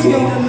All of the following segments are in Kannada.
Thank you.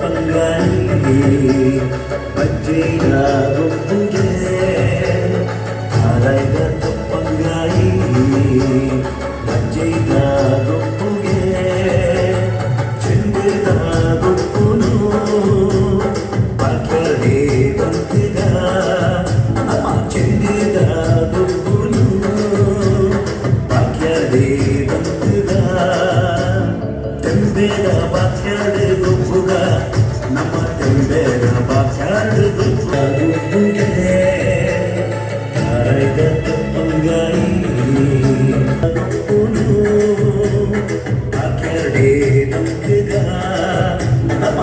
பங்காளியே பச்சையாகும்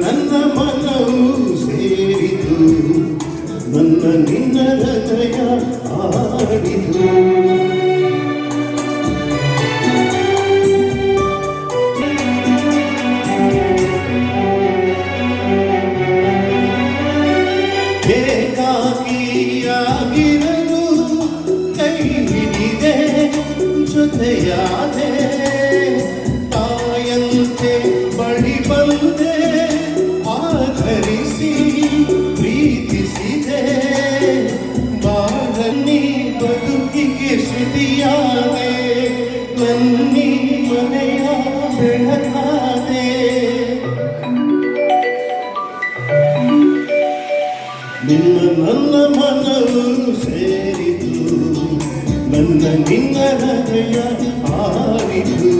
ನನ್ನ ಮನವು ಸೇರಿತು. ನನ್ನ ನಿನ್ನ ಹೃದಯ ಆ ನಿನ್ನ ನನ್ನ ಮನವು ಸೇರಿತು ನನ್ನ ನಿನ್ನ ಹೃದಯ ಆರಿತು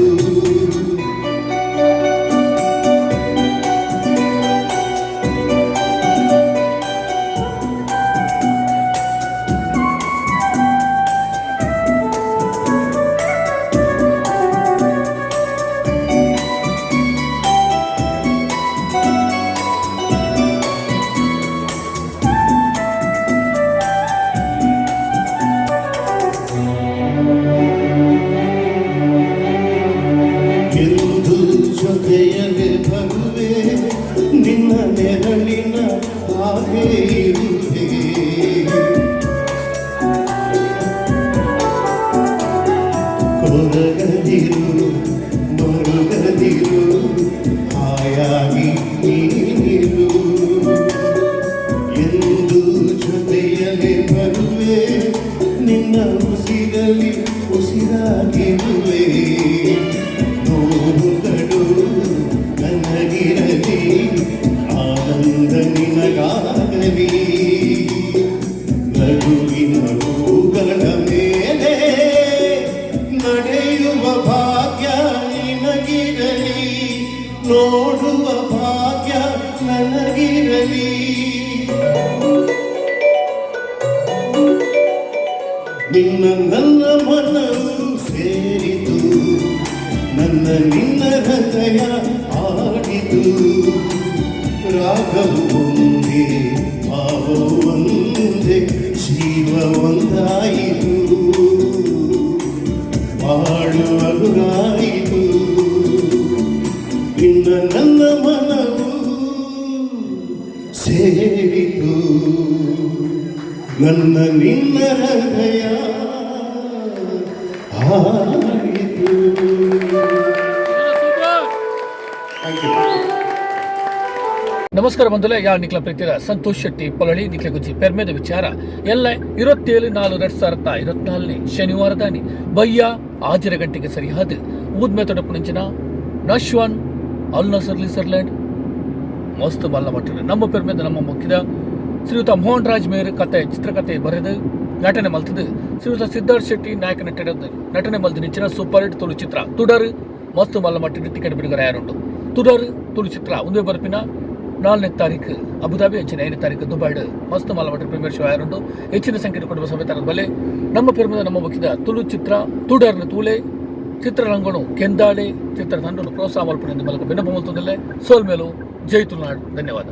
ನಿನ್ನ ಉಸಿರಲಿ ಉಸಿರಾಗಿರುವೆ ನೋವುಗಳು ನನಗಿರಲಿ ಆನಂದ ನಿನಗಾಗಲಿ ನಗುವಿನ ಹೂಗಳ ಮೇಲೆ ನಡೆಯುವ ಭಾಗ್ಯ ನಿನಗಿರಲಿ ನೋಡುವ ನನ್ನ ನಿನ್ನ ಹೃದಯ ಆಡಿತು ರಾಗವು ಒಂದೇ, ಭಾವವು ಒಂದೇ ಜೀವ ಒಂದಾಯಿತು ಬಾಳುವಗುರಾಯಿತು ನಿನ್ನ ನನ್ನ ಮನವು ಸೇರಿತು. ನನ್ನ ನಿನ್ನ ಹೃದಯ ನಮಸ್ಕಾರ ಬಂಧುಗಳೇ ಯಾ ನಿಕ್ಲ ಪ್ರೀತಿಯ ಸಂತೋಷ್ ಶೆಟ್ಟಿ ಪೊಲಳಿ ನಿಕ್ಲ ಗುಜ್ಜಿ, ಪೆರ್ಮೆದ ವಿಚಾರ. ಎಲ್ಲ ಇರುತ್ತೇಳು, ನಾಲ್ಕು, ಎರಡ್ ಸಾವಿರದ ಇರುವತ್ನಾಲ್ಕನೇ ಶನಿವಾರದಾನಿ ಬಯ್ಯ ಆಜರ ಗಂಟೆಗೆ ಸರಿಯಾದ ಊದ್ಮೆ ತೊಡಪು ನಂಚಿನ ನಶ್ವಾನ್, ಅಲ್ ನಸರ್ ಲಿಸರ್ಲ್ಯಾಂಡ್ ಮಸ್ತ್ ಬಲ್ಲ ಮಟ್ಟ ನಮ್ಮ ಪೆರ್ಮೆದ, ನಮ್ಮ ಮುಖ್ಯದ ಶ್ರೀಯುತ ಮೋಹನ್ ರಾಜ್ ಮೇರ್ ಕತೆ, ಚಿತ್ರಕತೆ ಬರೆದು, ನಟನೆ ಮಲ್ತದು. ಶ್ರೀಯುತ ಸಿದ್ಧಾರ್ಥ ಶೆಟ್ಟಿ, ನಾಯಕ ನಟನೆ ನಟನೆ ಮಲ್ತು ನಿಂಚಿನ, ಸೂಪರ್ ಹಿಟ್ ತುಳು ಚಿತ್ರ. ತುಡರ್, ಮಸ್ತ್ ಬಲ್ಲ ಮಟ್ಟಿನ ಟಿಕೆಟ್ ಬಿಡುಗಡೆ ಯಾರುಂಟು? ತುಡರ್ ತುಳು ಚಿತ್ರ ಉಂದೆ ಬರ್ಪಿನ ನಾಲ್ಕನೇ ತಾರೀಕು ಅಬುದಾಬಿ ಹೆಚ್ಚಿನ ಐದನೇ ತಾರೀಕು ದುಬೈಡ್ ಮಸ್ತ್ ಮಟ್ಟಿನ ಪ್ರೀಮಿಯರ್ ಶೋ ಯಾರುಂಟು ಹೆಚ್ಚಿನ ಸಂಖ್ಯೆ ಕುಟುಂಬ ಸಮೇತ ಬಲೆ ನಮ್ಮ ಪೆರ್ಮದ ನಮ್ಮ ಮುಖ್ಯದ ತುಳು ಚಿತ್ರ ತುಡರ್ನ ತೂಲೆ ಚಿತ್ರರಂಗನು ಕೆಂದಾಳೆ ಚಿತ್ರತಂಡನು ಪ್ರೋತ್ಸಾಹ ಮಲ್ಪಡಿಂದ ಮಲಕ ಮಲ್ತದಲ್ಲೇ ಸೋಲ್ ಮೇಲು ಜೈ ತುಳುನಾಡು ಧನ್ಯವಾದ